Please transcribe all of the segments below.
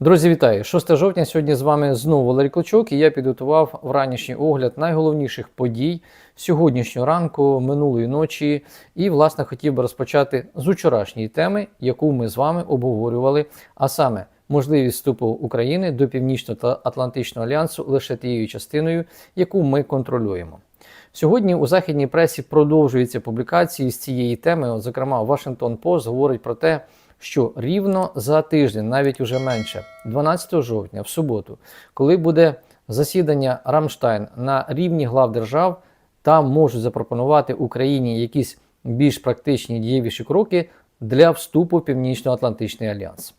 Друзі, вітаю! 6 жовтня. Сьогодні з вами знову Валерій Клочок, і я підготував вранішній огляд найголовніших подій сьогоднішнього ранку, минулої ночі. І, власне, хотів би розпочати з вчорашньої теми, яку ми з вами обговорювали, а саме можливість вступу України до Північно-Атлантичного альянсу лише тією частиною, яку ми контролюємо. Сьогодні у західній пресі продовжуються публікації з цієї теми. Зокрема, Washington Post говорить про те, що рівно за тиждень, навіть уже менше, 12 жовтня, в суботу, коли буде засідання Рамштайн на рівні глав держав, там можуть запропонувати Україні якісь більш практичні дієвіші кроки для вступу в Північно-Атлантичний альянс.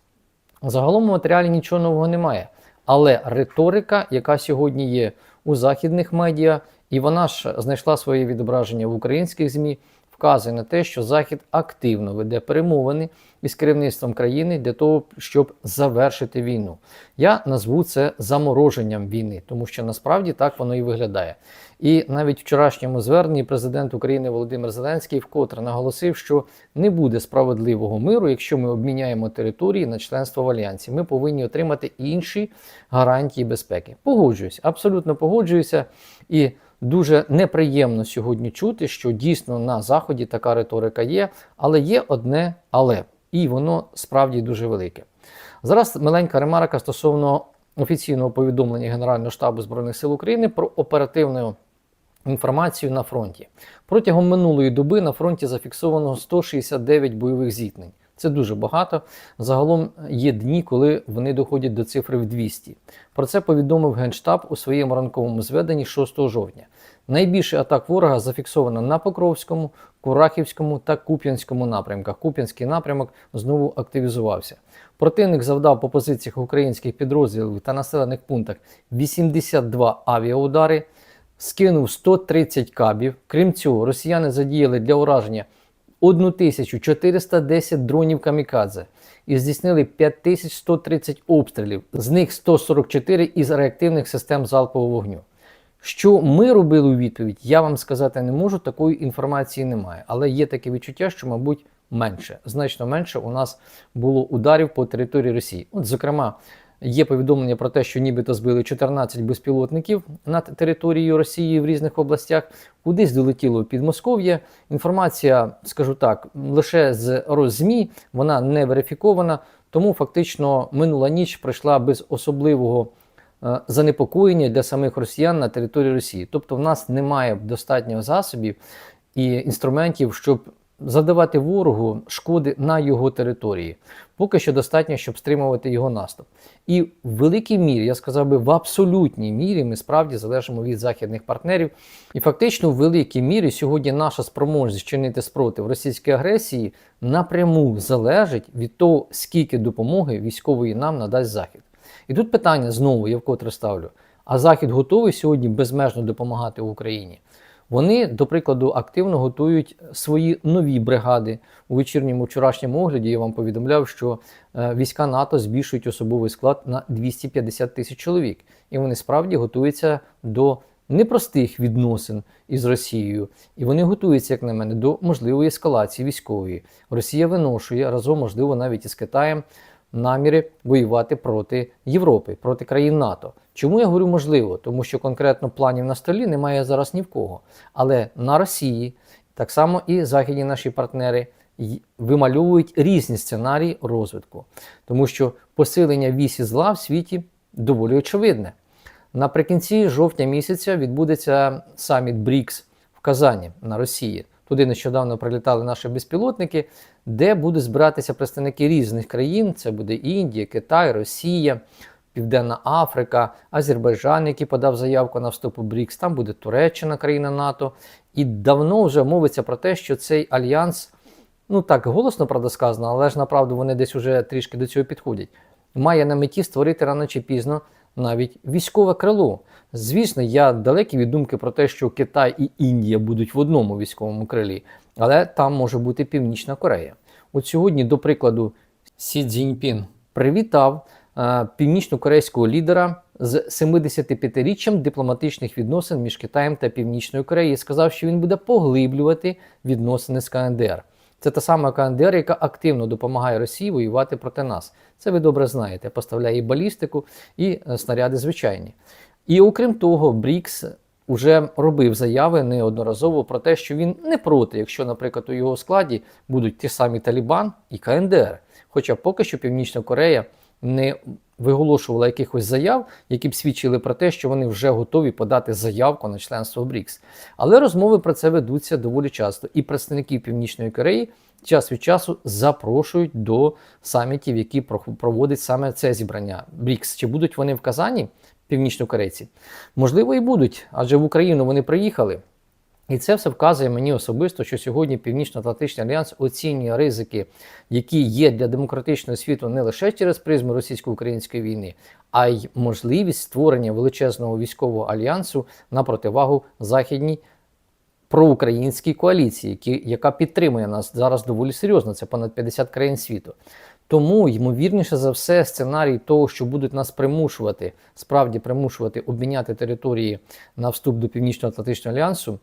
Загалом у матеріалі нічого нового немає, але риторика, яка сьогодні є у західних медіа, і вона ж знайшла своє відображення в українських ЗМІ, вказує на те, що Захід активно веде перемовини із керівництвом країни для того, щоб завершити війну. Я назву це замороженням війни, тому що насправді так воно і виглядає. І навіть вчорашньому зверненні президент України Володимир Зеленський вкотре наголосив, що не буде справедливого миру, якщо ми обміняємо території на членство в альянсі. Ми повинні отримати інші гарантії безпеки. Погоджуюсь, абсолютно погоджуюся і. Дуже неприємно сьогодні чути, що дійсно на заході така риторика є, але є одне але, і воно справді дуже велике. Зараз маленька ремарка стосовно офіційного повідомлення Генерального штабу Збройних сил України про оперативну інформацію на фронті. Протягом минулої доби на фронті зафіксовано 169 бойових зіткнень. Це дуже багато. Загалом є дні, коли вони доходять до цифри в 200. Про це повідомив Генштаб у своєму ранковому зведенні 6 жовтня. Найбільше атак ворога зафіксовано на Покровському, Курахівському та Куп'янському напрямках. Куп'янський напрямок знову активізувався. Противник завдав по позиціях українських підрозділів та населених пунктах 82 авіаудари, скинув 130 кабів. Крім цього, росіяни задіяли для ураження 1410 дронів камікадзе і здійснили 5130 обстрілів, з них 144 із реактивних систем залпового вогню. Що ми робили у відповідь, я вам сказати не можу, такої інформації немає. Але є таке відчуття, що, мабуть, менше, значно менше у нас було ударів по території Росії. От, зокрема, є повідомлення про те, що нібито збили 14 безпілотників над територією Росії в різних областях, кудись долетіло під Москов'я. Інформація, скажу так, лише з роззмі, вона не верифікована, тому фактично минула ніч пройшла без особливого. Е, Занепокоєння для самих росіян на території Росії. Тобто в нас немає достатньо засобів і інструментів, щоб завдавати ворогу шкоди на його території. Поки що достатньо, щоб стримувати його наступ. І в великій мірі, я сказав би, в абсолютній мірі ми справді залежимо від західних партнерів. І фактично, в великій мірі сьогодні наша спроможність чинити спротив російській агресії напряму залежить від того, скільки допомоги військової нам надасть Захід. І тут питання знову, я вкотре ставлю: а Захід готовий сьогодні безмежно допомагати Україні? Вони, до прикладу, активно готують свої нові бригади. У вечірньому вчорашньому огляді я вам повідомляв, що е, війська НАТО збільшують особовий склад на 250 тисяч чоловік, і вони справді готуються до непростих відносин із Росією. І вони готуються, як на мене, до можливої ескалації військової. Росія виношує разом, можливо, навіть із Китаєм наміри воювати проти Європи, проти країн НАТО. Чому я говорю можливо? Тому що конкретно планів на столі немає зараз ні в кого. Але на Росії, так само і західні наші партнери вимальовують різні сценарії розвитку, тому що посилення вісі зла в світі доволі очевидне. Наприкінці жовтня місяця відбудеться саміт БРІКС в Казані на Росії. Туди нещодавно прилітали наші безпілотники, де будуть збиратися представники різних країн: це буде Індія, Китай, Росія, Південна Африка, Азербайджан, який подав заявку на вступ у БРІКС, там буде Туреччина, країна НАТО. І давно вже мовиться про те, що цей альянс, ну так голосно правда сказано, але ж направду вони десь уже трішки до цього підходять. Має на меті створити рано чи пізно навіть військове крило. Звісно, я далекий від думки про те, що Китай і Індія будуть в одному військовому крилі, але там може бути Північна Корея. От сьогодні, до прикладу, Сі Цзіньпін привітав е, північно-корейського лідера з 75-річчям дипломатичних відносин між Китаєм та Північною Кореєю. і Сказав, що він буде поглиблювати відносини з КНДР. Це та сама КНДР, яка активно допомагає Росії воювати проти нас. Це ви добре знаєте. Поставляє і балістику, і е, снаряди звичайні. І окрім того, Брікс уже робив заяви неодноразово про те, що він не проти, якщо, наприклад, у його складі будуть ті самі Талібан і КНДР. Хоча поки що Північна Корея не виголошувала якихось заяв, які б свідчили про те, що вони вже готові подати заявку на членство в БРІКС. Але розмови про це ведуться доволі часто, і представників Північної Кореї час від часу запрошують до самітів, які проводить саме це зібрання БРІКС. Чи будуть вони в Казані, північнокорейці? Можливо, і будуть, адже в Україну вони приїхали. І це все вказує мені особисто, що сьогодні Північно-Атлантичний альянс оцінює ризики, які є для демократичного світу не лише через призму російсько-української війни, а й можливість створення величезного військового альянсу на противагу західній проукраїнській коаліції, яка підтримує нас зараз доволі серйозно. Це понад 50 країн світу. Тому, ймовірніше за все, сценарій того, що будуть нас примушувати, справді примушувати обміняти території на вступ до Північно-Атлантичного альянсу.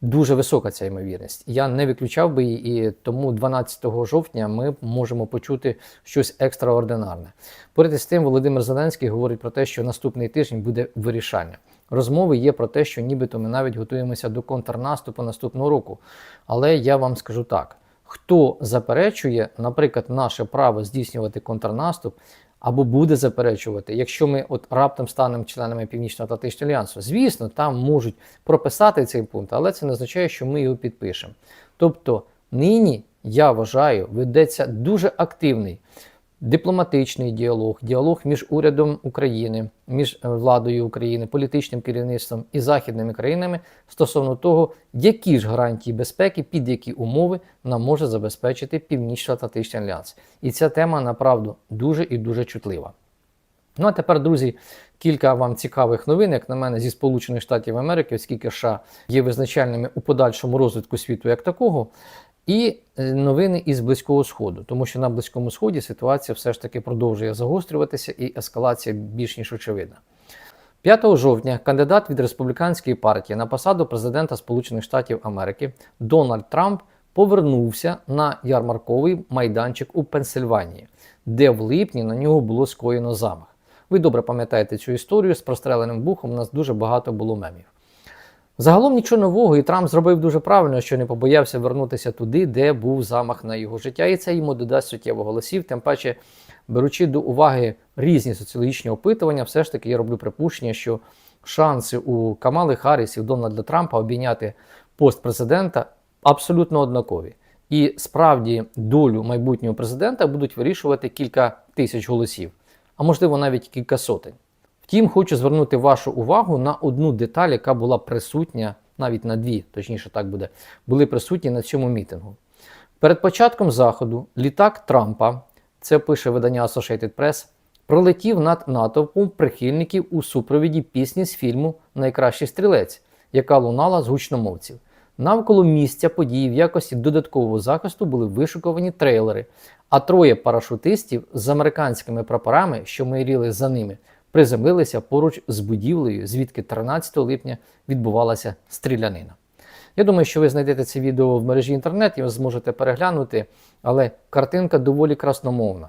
Дуже висока ця ймовірність. Я не виключав би її, і тому 12 жовтня ми можемо почути щось екстраординарне. Поряд із тим, Володимир Зеленський говорить про те, що наступний тиждень буде вирішальним. Розмови є про те, що нібито ми навіть готуємося до контрнаступу наступного року. Але я вам скажу так: хто заперечує, наприклад, наше право здійснювати контрнаступ, або буде заперечувати, якщо ми от раптом станемо членами Північно-Атлантичного альянсу. Звісно, там можуть прописати цей пункт, але це не означає, що ми його підпишемо. Тобто нині, я вважаю, ведеться дуже активний дипломатичний діалог, діалог між урядом України, між е, владою України, політичним керівництвом і західними країнами стосовно того, які ж гарантії безпеки, під які умови нам може забезпечити Північно-Атлантичний альянс. І ця тема направду дуже і дуже чутлива. Ну а тепер, друзі, кілька вам цікавих новин, як на мене, зі Сполучених Штатів Америки, оскільки США є визначальними у подальшому розвитку світу як такого. І е, новини із Близького Сходу, тому що на Близькому Сході ситуація все ж таки продовжує загострюватися і ескалація більш ніж очевидна. 5 жовтня кандидат від республіканської партії на посаду президента Сполучених Штатів Америки Дональд Трамп повернувся на ярмарковий майданчик у Пенсильванії, де в липні на нього було скоєно замах. Ви добре пам'ятаєте цю історію з простреленим бухом. У нас дуже багато було мемів. Загалом нічого нового, і Трамп зробив дуже правильно, що не побоявся вернутися туди, де був замах на його життя, і це йому додасть суттєво голосів. Тим паче, беручи до уваги різні соціологічні опитування, все ж таки я роблю припущення, що шанси у Камали Харріс Дональда Трампа обійняти пост президента абсолютно однакові. І справді долю майбутнього президента будуть вирішувати кілька тисяч голосів, а можливо навіть кілька сотень. Втім, хочу звернути вашу увагу на одну деталь, яка була присутня, навіть на дві, точніше так буде, були присутні на цьому мітингу. Перед початком заходу літак Трампа, це пише видання Associated Press, пролетів над натовпом прихильників у супровіді пісні з фільму Найкращий стрілець, яка лунала з гучномовців. Навколо місця події в якості додаткового захисту були вишукувані трейлери, а троє парашутистів з американськими прапорами, що майріли за ними, приземлилися поруч з будівлею, звідки 13 липня відбувалася стрілянина. Я думаю, що ви знайдете це відео в мережі інтернет і зможете переглянути, але картинка доволі красномовна.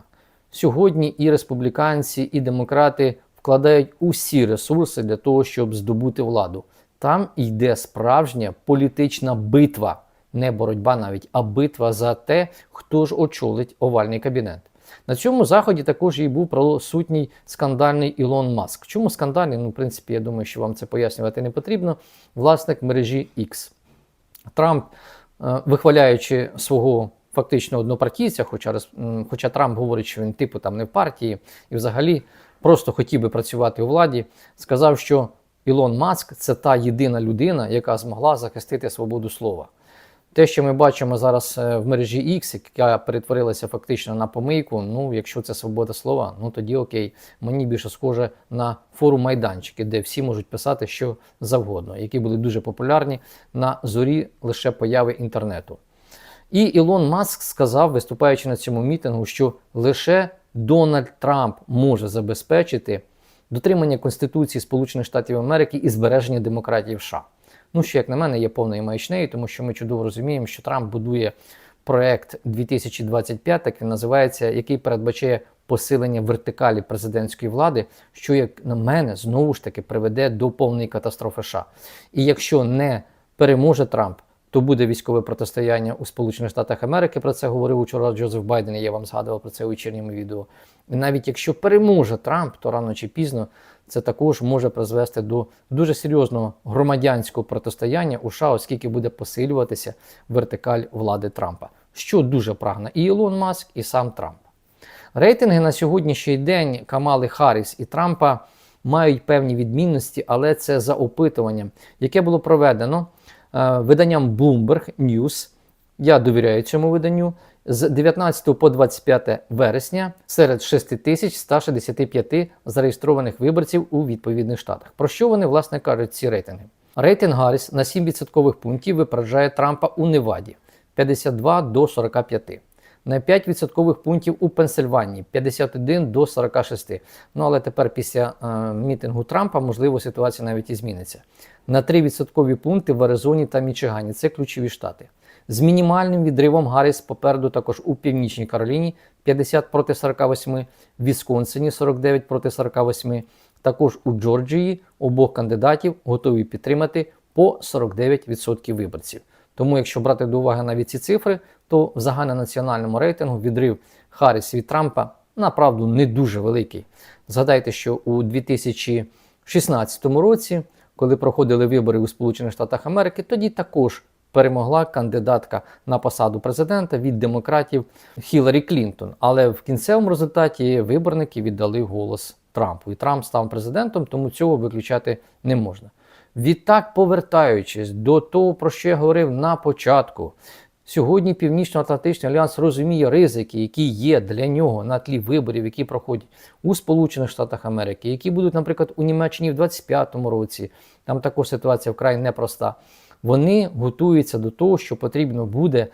Сьогодні і республіканці, і демократи вкладають усі ресурси для того, щоб здобути владу. Там йде справжня політична битва, не боротьба навіть, а битва за те, хто ж очолить овальний кабінет. На цьому заході також і був присутній скандальний Ілон Маск. Чому скандальний? Ну, в принципі, я думаю, що вам це пояснювати не потрібно. Власник мережі X. Трамп, е, вихваляючи свого фактично однопартійця, хоча хоча Трамп говорить, що він типу там не в партії і взагалі просто хотів би працювати у владі, сказав, що Ілон Маск це та єдина людина, яка змогла захистити свободу слова. Те, що ми бачимо зараз е, в мережі X, яка перетворилася фактично на помийку, ну, якщо це свобода слова, ну тоді окей, мені більше схоже на форум майданчики, де всі можуть писати що завгодно, які були дуже популярні на зорі лише появи інтернету. І Ілон Маск сказав, виступаючи на цьому мітингу, що лише Дональд Трамп може забезпечити дотримання Конституції Сполучених Штатів Америки і збереження демократії в США. Ну, що, як на мене, є повною маячнею, тому що ми чудово розуміємо, що Трамп будує проект 2025, так він називається, який передбачає посилення вертикалі президентської влади, що, як на мене, знову ж таки приведе до повної катастрофи США. І якщо не переможе Трамп, то буде військове протистояння у Сполучених Штатах Америки. Про це говорив учора Джозеф Байден. Я вам згадував про це у вечірньому відео. І навіть якщо переможе Трамп, то рано чи пізно це також може призвести до дуже серйозного громадянського протистояння у США, оскільки буде посилюватися вертикаль влади Трампа, що дуже прагне і Ілон Маск, і сам Трамп. Рейтинги на сьогоднішній день Камали Харріс і Трампа мають певні відмінності, але це за опитуванням, яке було проведено виданням Bloomberg News. Я довіряю цьому виданню. З 19 по 25 вересня серед 6165 зареєстрованих виборців у відповідних штатах. Про що вони власне кажуть ці рейтинги? Рейтинг Гарріс на 7 відсоткових пунктів випереджає Трампа у Неваді 52 до 45 на 5 відсоткових пунктів у Пенсильванії 51 до 46. Ну але тепер після е, мітингу Трампа можливо ситуація навіть і зміниться. На 3 відсоткові пункти в Аризоні та Мічигані це ключові штати. З мінімальним відривом Гарріс попереду також у Північній Кароліні 50 проти 48, в Вісконсині 49 проти 48. Також у Джорджії обох кандидатів готові підтримати по 49% виборців. Тому, якщо брати до уваги навіть ці цифри, то в загальнонаціональному рейтингу відрив Харріс від Трампа направду не дуже великий. Згадайте, що у 2016 році, коли проходили вибори у Сполучених Штатах Америки, тоді також перемогла кандидатка на посаду президента від демократів Хіларі Клінтон. Але в кінцевому результаті виборники віддали голос Трампу. І Трамп став президентом, тому цього виключати не можна. Відтак, повертаючись до того, про що я говорив на початку, сьогодні Північно-Атлантичний альянс розуміє ризики, які є для нього на тлі виборів, які проходять у Сполучених Штатах Америки, які будуть, наприклад, у Німеччині в 2025 році. Там також ситуація вкрай непроста. Вони готуються до того, що потрібно буде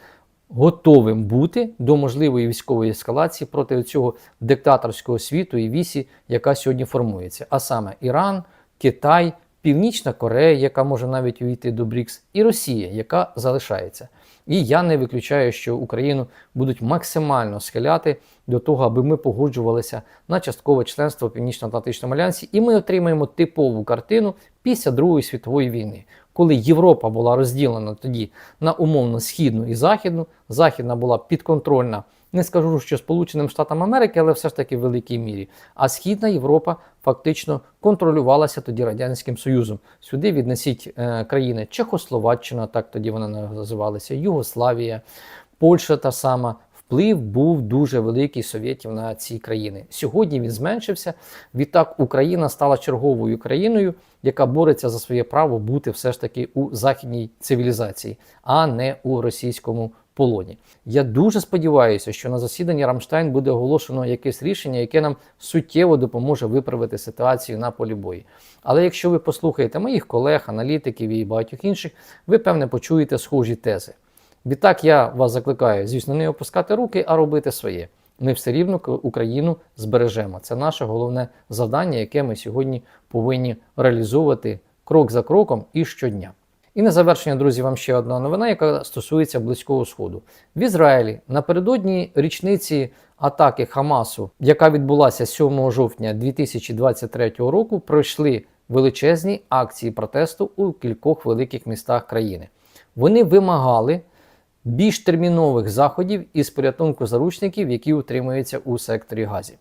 готовим бути до можливої військової ескалації проти цього диктаторського світу і вісі, яка сьогодні формується. А саме Іран, Китай. Північна Корея, яка може навіть увійти до БРІКС, і Росія, яка залишається. І я не виключаю, що Україну будуть максимально схиляти до того, аби ми погоджувалися на часткове членство Північно-Атлантичному альянсі, і ми отримаємо типову картину після Другої світової війни, коли Європа була розділена тоді на умовно східну і західну. Західна була підконтрольна. Не скажу, що Сполученим Штатам Америки, але все ж таки в великій мірі. А Східна Європа фактично контролювалася тоді Радянським Союзом. Сюди віднесіть е, країни Чехословаччина, так тоді вона називалася, Югославія, Польща та сама. Вплив був дуже великий совєтів на ці країни. Сьогодні він зменшився. Відтак Україна стала черговою країною, яка бореться за своє право бути все ж таки у західній цивілізації, а не у російському полоні. Я дуже сподіваюся, що на засіданні Рамштайн буде оголошено якесь рішення, яке нам суттєво допоможе виправити ситуацію на полі бою. Але якщо ви послухаєте моїх колег, аналітиків і багатьох інших, ви певне почуєте схожі тези. Відтак я вас закликаю, звісно, не опускати руки, а робити своє. Ми все рівно Україну збережемо. Це наше головне завдання, яке ми сьогодні повинні реалізовувати крок за кроком і щодня. І на завершення, друзі, вам ще одна новина, яка стосується Близького Сходу. В Ізраїлі напередодні річниці атаки Хамасу, яка відбулася 7 жовтня 2023 року, пройшли величезні акції протесту у кількох великих містах країни. Вони вимагали більш термінових заходів із порятунку заручників, які утримуються у секторі Газі.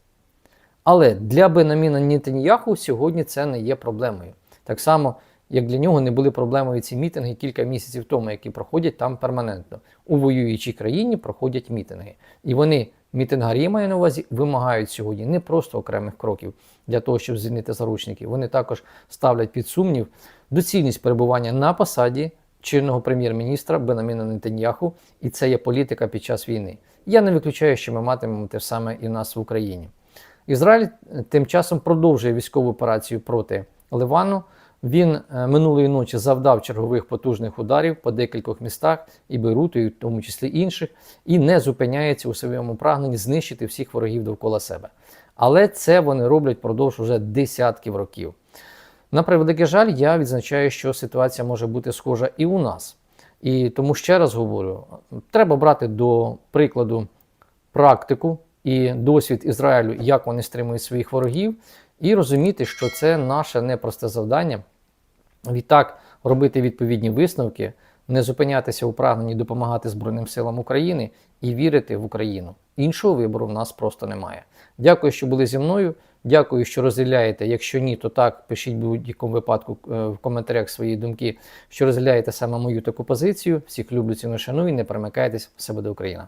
Але для Бенаміна Нітаньяху сьогодні це не є проблемою. Так само як для нього не були проблемою ці мітинги кілька місяців тому, які проходять там перманентно. У воюючій країні проходять мітинги. І вони, мітингарі маю на увазі, вимагають сьогодні не просто окремих кроків для того, щоб звільнити заручників. Вони також ставлять під сумнів доцільність перебування на посаді чинного прем'єр-міністра Бенаміна Нетаньяху, і це є політика під час війни. Я не виключаю, що ми матимемо те саме і в нас в Україні. Ізраїль тим часом продовжує військову операцію проти Ливану. Він е, минулої ночі завдав чергових потужних ударів по декількох містах і Бейруту, і в тому числі інших, і не зупиняється у своєму прагненні знищити всіх ворогів довкола себе. Але це вони роблять впродовж уже десятків років. На превеликий жаль, я відзначаю, що ситуація може бути схожа і у нас. І тому ще раз говорю: треба брати до прикладу практику і досвід Ізраїлю, як вони стримують своїх ворогів, і розуміти, що це наше непросте завдання. Відтак робити відповідні висновки, не зупинятися у прагненні допомагати Збройним силам України і вірити в Україну. Іншого вибору в нас просто немає. Дякую, що були зі мною. Дякую, що розділяєте. Якщо ні, то так пишіть будь-якому випадку е, в коментарях свої думки, що розділяєте саме мою таку позицію. Всіх люблю, ціну шаную, не перемикайтесь, все буде Україна.